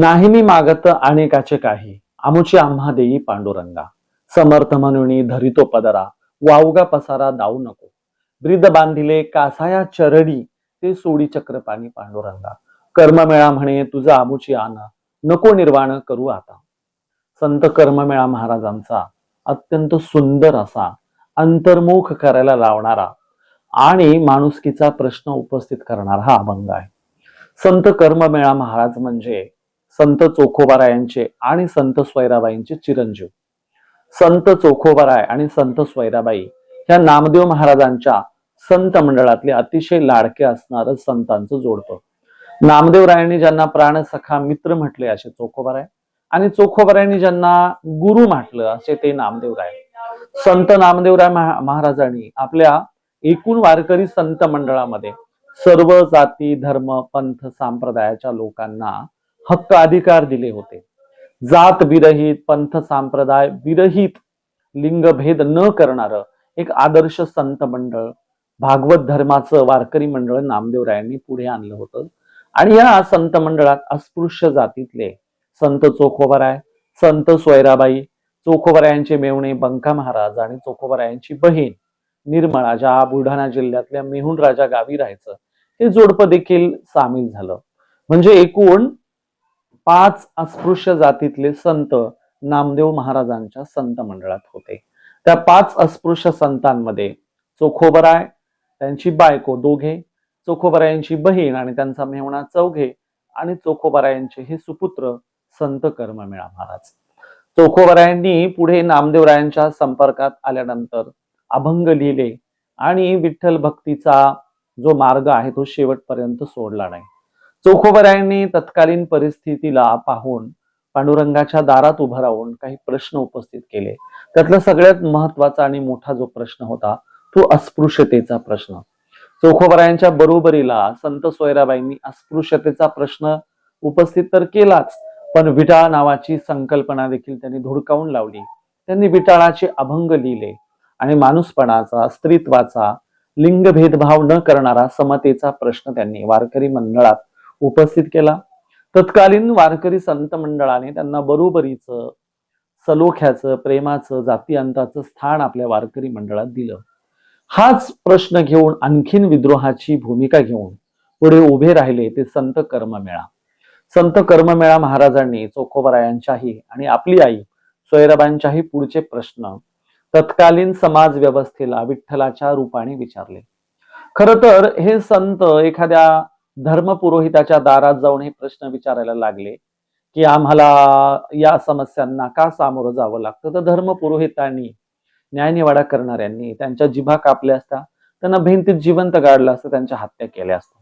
नाही मी मागत अनेकाचे काही. आमुची आम्हा देई पांडुरंगा. समर्थ म्हणून धरितो पदरा. वावगा पसारा दाऊ नको. ब्रिद बांधिले कासाया चरडी. ते सोडी चक्रपाणी पांडुरंगा. कर्ममेळा म्हणे तुझा आमुची आन नको निर्वाण करू आता. संत कर्ममेळा महाराजांचा अत्यंत सुंदर असा. अंतर्मुख करायला लावणारा आणि माणुसकीचा प्रश्न उपस्थित करणारा हा अभंग आहे. संत कर्ममेळा महाराज म्हणजे संत चोखोबारायांचे आणि संत स्वैराबाईंचे चिरंजीव. संत चोखोबाराय आणि संत स्वैराबाई ह्या नामदेव महाराजांच्या संत मंडळातले अतिशय लाडके असणार संतांचं जोडपं. नामदेवरायांनी ज्यांना प्राणसखा मित्र म्हटले असे चोखोबाराय आणि चोखोबारायांनी ज्यांना गुरु म्हटलं असे ते नामदेवराय संत नामदेवराय महा- महाराजांनी आपल्या एकूण वारकरी संत मंडळामध्ये सर्व जाती धर्म पंथ संप्रदायाच्या लोकांना हक्क अधिकार दिले होते. जात विरहित पंथ संप्रदाय विरहित लिंगभेद न करणारं एक आदर्श संत मंडळ भागवत धर्माचं वारकरी मंडळ नामदेवरायांनी पुढे आणलं होतं. आणि या संत मंडळात अस्पृश्य जातीतले संत चोखोबराय संत सोयराबाई चोखोबरायांचे मेवणे बंका महाराज आणि चोखोबरायांची बहीण निर्मळा ज्या बुलढाणा जिल्ह्यातल्या मेहुण राजा गावी राहायचं हे जोडपं देखील सामील झालं. म्हणजे एकूण पाच अस्पृश्य जातीतले संत नामदेव महाराजांच्या संत मंडळात होते. त्या पाच अस्पृश्य संतांमध्ये चोखोबराय त्यांची बायको दोघे चोखोबरायांची बहीण आणि त्यांचा मेहणा चौघे आणि चोखोबरायांचे हे सुपुत्र संत कर्ममेळा महाराज. चोखोबरायांनी पुढे नामदेवरायांच्या संपर्कात आल्यानंतर अभंग लिहिले आणि विठ्ठल भक्तीचा जो मार्ग आहे तो शेवटपर्यंत सोडला नाही. चोखोबरायांनी तत्कालीन परिस्थितीला पाहून पांडुरंगाच्या दारात उभं राहून काही प्रश्न उपस्थित केले. त्यातला सगळ्यात महत्त्वाचा आणि मोठा जो प्रश्न होता तो अस्पृश्यतेचा प्रश्न. चोखोबऱ्यांच्या बरोबरीला संत सोयराबाईंनी अस्पृश्यतेचा प्रश्न उपस्थित तर केलाच पण विटाळ नावाची संकल्पना देखील त्यांनी धुडकावून लावली. त्यांनी विटाळाचे अभंग लिहिले आणि माणूसपणाचा स्त्रीत्वाचा लिंग भेदभाव न करणारा समतेचा प्रश्न त्यांनी वारकरी मंडळात उपस्थित केला. तत्कालीन वारकरी संत मंडळाने त्यांना बरोबरीचं सलोख्याचं प्रेमाचं जातीअंताचं स्थान आपल्या वारकरी मंडळात दिलं. हाच प्रश्न घेऊन आणखीन विद्रोहाची भूमिका घेऊन पुढे उभे राहिले ते संत कर्ममेळा. संत कर्ममेळा महाराजांनी चोखोबरायांच्याही आणि आपली आई सोयराबांच्याही पुढचे प्रश्न तत्कालीन समाज व्यवस्थेला विठ्ठलाच्या रूपाने विचारले. खर तर हे संत एखाद्या धर्मपुरोहिताच्या दारात जाऊन हे प्रश्न विचारायला लागले की आम्हाला या समस्यांना का सामोरं जावं लागतं? तर धर्मपुरोहितांनी न्यायनिवाडा करणाऱ्यांनी त्यांच्या जिभा कापल्या असता त्यांना भिंतीत जिवंत गाडलं असतं त्यांच्या हत्या केल्या असतात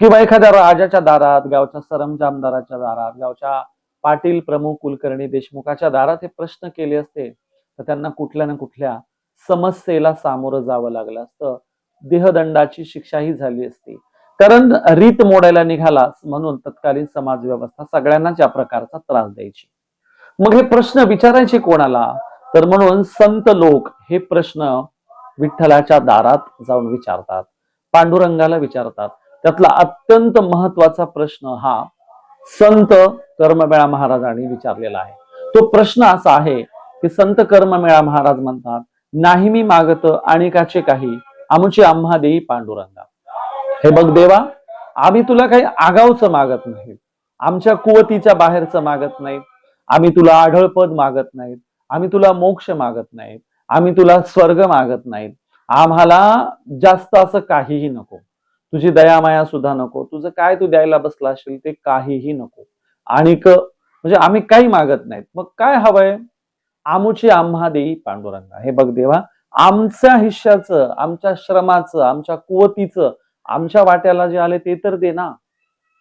किंवा एखाद्या राजाच्या दारात गावच्या सरमजामदाराच्या दारात गावच्या पाटील प्रमुख कुलकर्णी देशमुखाच्या दारात हे प्रश्न केले असते तर त्यांना कुठल्या ना कुठल्या समस्येला सामोरं जावं लागलं असतं. देहदंडाची शिक्षाही झाली असती. कारण रीत मोडायला निघाला म्हणून तत्कालीन समाज व्यवस्था सगळ्यांनाच या प्रकारचा त्रास द्यायची. मग हे प्रश्न विचारायचे कोणाला? तर म्हणून संत लोक हे प्रश्न विठ्ठलाच्या दारात जाऊन विचारतात. पांडुरंगाला विचारतात. त्यातला अत्यंत महत्त्वाचा प्रश्न हा संत कर्ममेळा महाराजांनी विचारलेला आहे. तो प्रश्न असा आहे की संत कर्ममेळा महाराज म्हणतात नाही मी मागत अनेकाचे काही. आमची आम्हा देई पांडुरंगा हे बघ देवा आम्ही तुला काही आगावचं मागत नाही. आमच्या कुवतीच्या बाहेरचं मागत नाही. आम्ही तुला आढळपद मागत नाहीत आम्ही तुला मोक्ष मागत नाहीत आम्ही तुला स्वर्ग मागत नाहीत आम्हाला जास्त असं काहीही नको. तुझी दयामाया सुद्धा नको. तुझं काय तू द्यायला बसला असेल ते काहीही नको. आणि म्हणजे आम्ही काही मागत नाहीत. मग काय हवंय? आमुची आम्हा देई पांडुरंगा. हे बघ देवा आमच्या हिश्श्याचं आमच्या श्रमाचं आमच्या कुवतीचं आमच्या वाट्याला जे आले ते तर दे ना.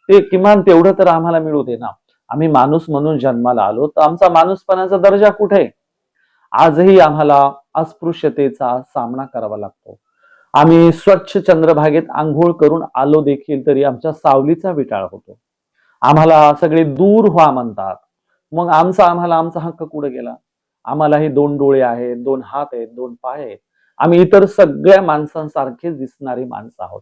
ते किमान तेवढं तर आम्हाला मिळू दे ना. आम्ही माणूस म्हणून जन्माला आलो तर आमचा माणूसपणाचा दर्जा कुठे? आजही आम्हाला अस्पृश्यतेचा सामना करावा लागतो. आम्ही स्वच्छ चंद्रभागेत आंघोळ करून आलो देखील तरी आमच्या सावलीचा विटाळ होतो. आम्हाला सगळे दूर व्हा म्हणतात. मग आमचा आम्हाला आमचा हक्क कुठे गेला? आम्हालाही दोन डोळे आहेत दोन हात आहेत दोन पाय आहेत. आम्ही इतर सगळ्या माणसांसारखेच दिसणारी माणसं आहोत.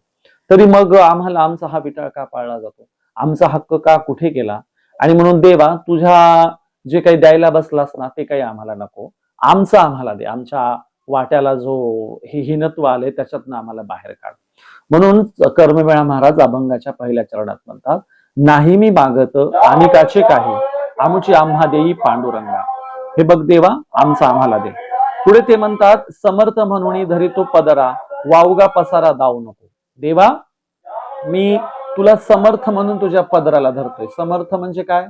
तरी मग आम्हाला आमचा हा विटाळ का पाळला जातो? आमचा हक्क का कुठे गेला आणि म्हणून देवा तुझ्या जे काही द्यायला बसलास ना ते काही आम्हाला नको. आमचं आम्हाला दे. आमच्या वाट्याला जो हे हिनत्व आले त्याच्यातनं आम्हाला बाहेर काढ. म्हणून कर्मवेळा महाराज अभंगाच्या पहिल्या चरणात म्हणतात नाही मी मागत अनिकाचे काही. आमची आम्हा देई पांडुरंगा. हे बघ देवा आमचा आम्हाला दे. पुढे ते म्हणतात समर्थ म्हणून धरितो पदरा. वावगा पसारा दाऊ नको. देवा मी तुला समर्थ म्हणून तुझ्या पदराला धरतोय. समर्थ म्हणजे काय?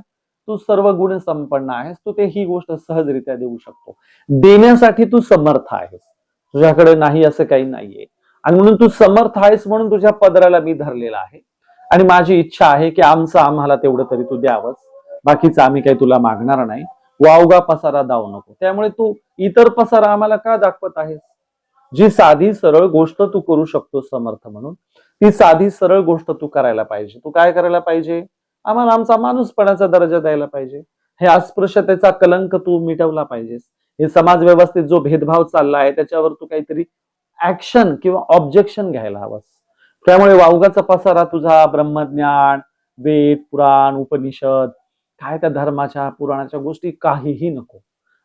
तू सर्व गुण संपन्न आहेस तू ते ही गोष्ट सहजरित्या देऊ शकतो. देण्यासाठी तू समर्थ आहेस. तुझ्याकडे नाही असं काही नाहीये. आणि म्हणून तू समर्थ आहेस म्हणून तुझ्या पदराला मी धरलेला आहे. आणि माझी इच्छा आहे की आमचं आम्हाला तेवढं तरी तू द्यावंच बाकीचं आम्ही काही तुला मागणार नाही. वावगा पसारा दाव नको. त्यामुळे तू इतर पसारा आम्हाला का दाखवत आहेस? जी साधी सरळ गोष्ट तू करू शकतो समर्थ म्हणून ती साधी सरळ गोष्ट तू करायला पाहिजे. तू काय करायला पाहिजे? आम्हाला आमचा माणूसपणाचा दर्जा द्यायला पाहिजे. हे अस्पृश्यतेचा कलंक तू मिटवला पाहिजेस. हे समाज व्यवस्थेत जो भेदभाव चालला आहे त्याच्यावर तू काहीतरी ऍक्शन किंवा ऑब्जेक्शन घ्यायला हवंस. त्यामुळे वावगाचा पसारा तुझा ब्रह्मज्ञान वेद पुराण उपनिषद काय त्या धर्माच्या पुराणाच्या गोष्टी काहीही नको.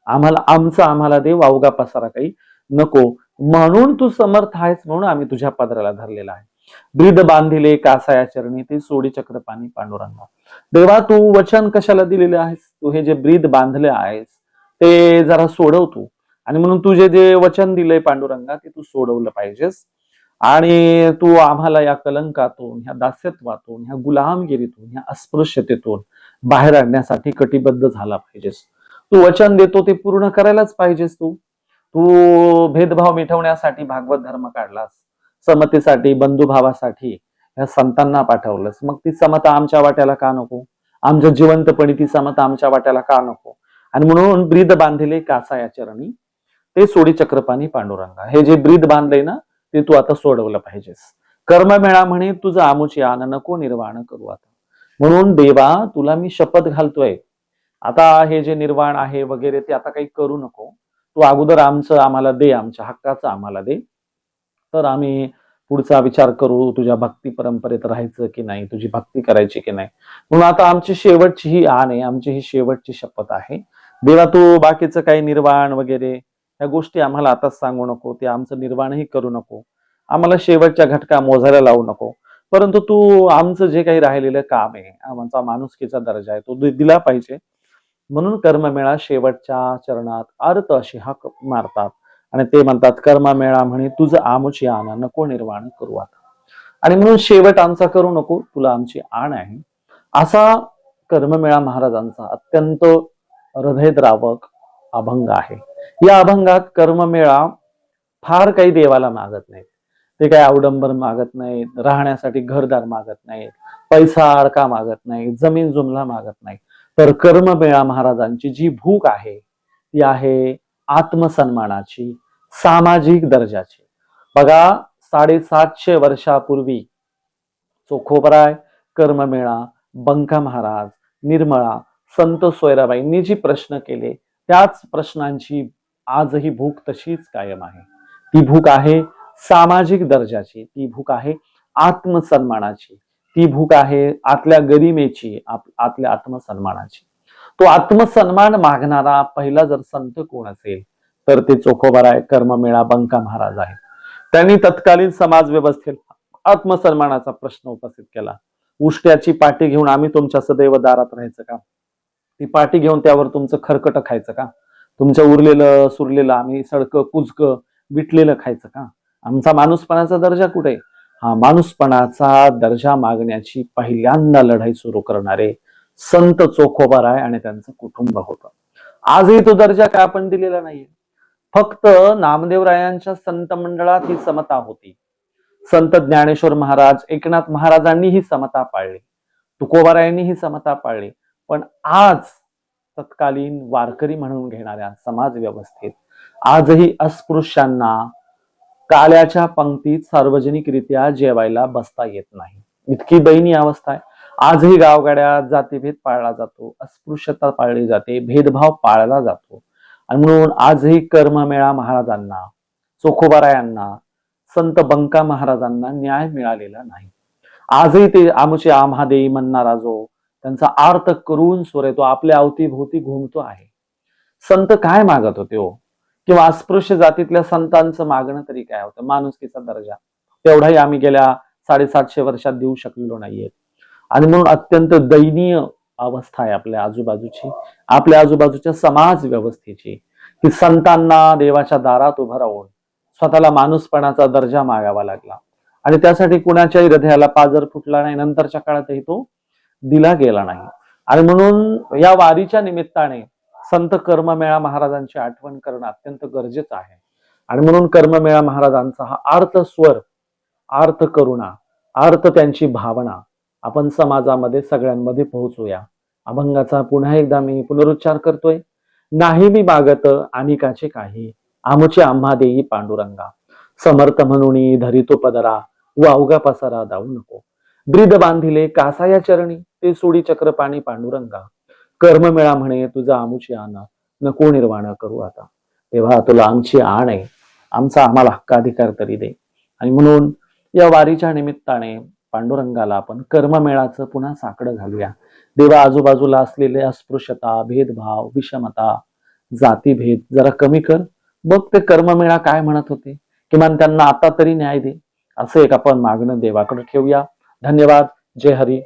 आम्हाला आमचा आम्हाला दे वावगा पसारा काही नको. म्हणून तू समर्थ आहेस म्हणून आम्ही तुझ्या पदराला धरलेला आहे. ब्रीद बांधिले कासाया चरणी ते सोडी चक्रपाणी पांडुरंगा. देवा तू वचन कशाला दिलेले आहेस? तू हे जे ब्रीद बांधले आहेस ते जरा सोडव तू. आणि म्हणून तुझे जे वचन दिलंय पांडुरंगा ते तू सोडवलं पाहिजेस. आणि तू आम्हाला या कलंकातून ह्या दास्यत्वातून ह्या गुलामगिरीतून ह्या अस्पृश्यतेतून बाहेर आणण्यासाठी कटिबद्ध झाला पाहिजेस. तू वचन देतो ते पूर्ण करायलाच पाहिजेस तू. तू भेदभाव मिटवण्यासाठी भागवत धर्म काढलास. समतेसाठी बंधुभावासाठी ह्या संतांना पाठवलंस. मग ती समता आमच्या वाट्याला का नको? आमच्या जिवंतपणी ती समता आमच्या वाट्याला का नको? आणि म्हणून ब्रीद बांधिले कासा या चरणी ते सोडी चक्रपाणी पांडुरंगा. हे जे ब्रीद बांधले ना ते तू आता सोडवलं पाहिजेस. कर्म मेळा म्हणे तुझं आमुची आन नको निर्वाण करू आता. म्हणून देवा तुला मी शपथ घालतोय. आता हे जे निर्वाण आहे वगैरे ते आता काही करू नको. तू अगोदर आमचं आम्हाला दे आमच्या हक्काचं आम्हाला दे. तर आम्ही पुढचा विचार करू तुझ्या भक्ती परंपरेत राहायचं की नाही तुझी भक्ती करायची की नाही. म्हणून आता आमची शेवटची ही आण आहे आमची ही शेवटची शपथ आहे. देवा तू बाकीचं काही निर्वाण वगैरे ह्या गोष्टी आम्हाला आताच सांगू नको ते आमचं निर्वाणही करू नको. आम्हाला शेवटच्या घटका मोजायला लावू नको. परंतु तू आमचं जे काही राहिलेलं काम आहे आमचा माणुसकीचा दर्जा आहे तो दिला पाहिजे. म्हणून कर्ममेळा शेवटच्या चरणात अर्थ अशी हाक मारतात. आणि ते म्हणतात कर्ममेळा म्हणे तुझं आमुची आण नको निर्वाण करू आता. आणि म्हणून शेवट आमचा करू नको तुला आमची आण आहे. असा कर्ममेळा महाराजांचा अत्यंत हृदयद्रावक अभंग आहे. या अभंगात कर्ममेळा फार काही देवाला मागत नाहीत. ते काही अवडंबर मागत नाहीत राहण्यासाठी घरदार मागत नाहीत पैसा अडका मागत नाही जमीन जुमला मागत नाही तर कर्ममेळा महाराजांची जी भूक आहे ती आहे आत्मसन्मानाची सामाजिक दर्जाची. बघा साडेसातशे वर्षापूर्वी चोखोबराय कर्ममेळा बंका महाराज निर्मळा संत सोयराबाईंनी जी प्रश्न केले त्याच प्रश्नांची आजही भूक तशीच कायम आहे. ती भूक आहे सामाजिक दर्जाची ती भूक आहे आत्मसन्मानाची. ती भूक आहे आतल्या गरिमेची आतल्या आत्मसन्मानाची. तो आत्मसन्मान मागणारा पहिला जर संत कोण असेल तर ते चोखोबराय कर्ममेळा बंका महाराज आहे त्यांनी तत्कालीन समाज व्यवस्थेत आत्मसन्मानाचा प्रश्न उपस्थित केला. उष्ट्याची पाठी घेऊन आम्ही तुमच्या सदैव दारात राहायचं का? ती पाठी घेऊन त्यावर तुमचं खरकट खायचं का? तुमचं उरलेलं सुरलेलं आम्ही सडकं कुजकं विटलेलं खायचं का? आमचा माणूसपणाचा दर्जा कुठे? आहे? हा माणूसपणाचा दर्जा मागण्याची पहिल्यांदा लढाई सुरू करणारे संत चोखोबा राय आणि त्यांचं कुटुंब होतं. आजही तो दर्जा काय आपण दिलेला नाहीये. फक्त नामदेवरायांच्या संत मंडळात ही समता होती. संत ज्ञानेश्वर महाराज एकनाथ महाराजांनी ही समता पाळली. तुकोबारायांनी ही समता पाळली. पण आज तत्कालीन वारकरी म्हणून घेणाऱ्या समाज व्यवस्थेत आजही अस्पृश्यांना काल्याच्या पंक्तीत सार्वजनिकरित्या जेवायला बसता येत नाही. इतकी दयनीय अवस्था आहे. आजही गावगाड्यात जातीभेद पाळला जातो अस्पृश्यता पाळली जाते भेदभाव पाळला जातो. आणि म्हणून आजही कर्ममेळा महाराजांना चोखोबारायांना संत बंका महाराजांना न्याय मिळालेला नाही. आजही ते आमचे आम्हादेई म्हणणारा जो त्यांचा आर्त करून स्वर तो आपल्या अवतीभोवती घुमतो आहे. संत काय मागत होते हो? किंवा अस्पृश्य जातीतल्या संतांचं मागणं तरी काय होतं? माणुसकीचा दर्जा. तेवढाही आम्ही गेल्या साडेसातशे वर्षात देऊ शकलेलो नाहीये. आणि म्हणून अत्यंत दयनीय अवस्था आहे आपल्या आजूबाजूची. आपल्या आजूबाजूच्या समाज व्यवस्थेची. की संतांना देवाच्या दारात उभं राहून स्वतःला माणूसपणाचा दर्जा मागावा लागला. आणि त्यासाठी कुणाच्याही हृदयाला पाजर फुटला नाही. नंतरच्या काळातही तो दिला गेला नाही. आणि म्हणून या वारीच्या निमित्ताने संत कर्ममेळा महाराजांची आठवण करणं अत्यंत गरजेचं आहे. आणि म्हणून कर्ममेळा महाराजांचा हा आर्त स्वर आर्त करुणा आर्त त्यांची भावना आपण समाजामध्ये सगळ्यांमध्ये पोहोचूया. अभंगाचा पुन्हा एकदा मी पुनरुच्चार करतोय. नाही मी मागत अनिकाचे काही. आमचे आम्हा देई पांडुरंगा. समर्थ म्हणून धरितो पदरा वावगा पसारा दाऊ नको. ब्रीद बांधिले कासाया चरणी ते सोडी चक्रपाणी पांडुरंगा. कर्ममेळा म्हणे तुझा आमुची आना नको निर्वाण करू आता. तेव्हा तुला आमची आण आहे. आमचा आम्हाला हक्काधिकार तरी दे. आणि म्हणून या वारीच्या निमित्ताने पांडुरंगाला आपण कर्ममेळाचं पुन्हा साकडं घालूया. देवा आजूबाजूला असलेले अस्पृश्यता भेदभाव विषमता जातीभेद जरा कमी कर. बघ ते कर्ममेळा काय म्हणत होते. किमान त्यांना आता तरी न्याय दे. असं एक आपण मागणं देवाकडे ठेवूया. धन्यवाद. जय हरी.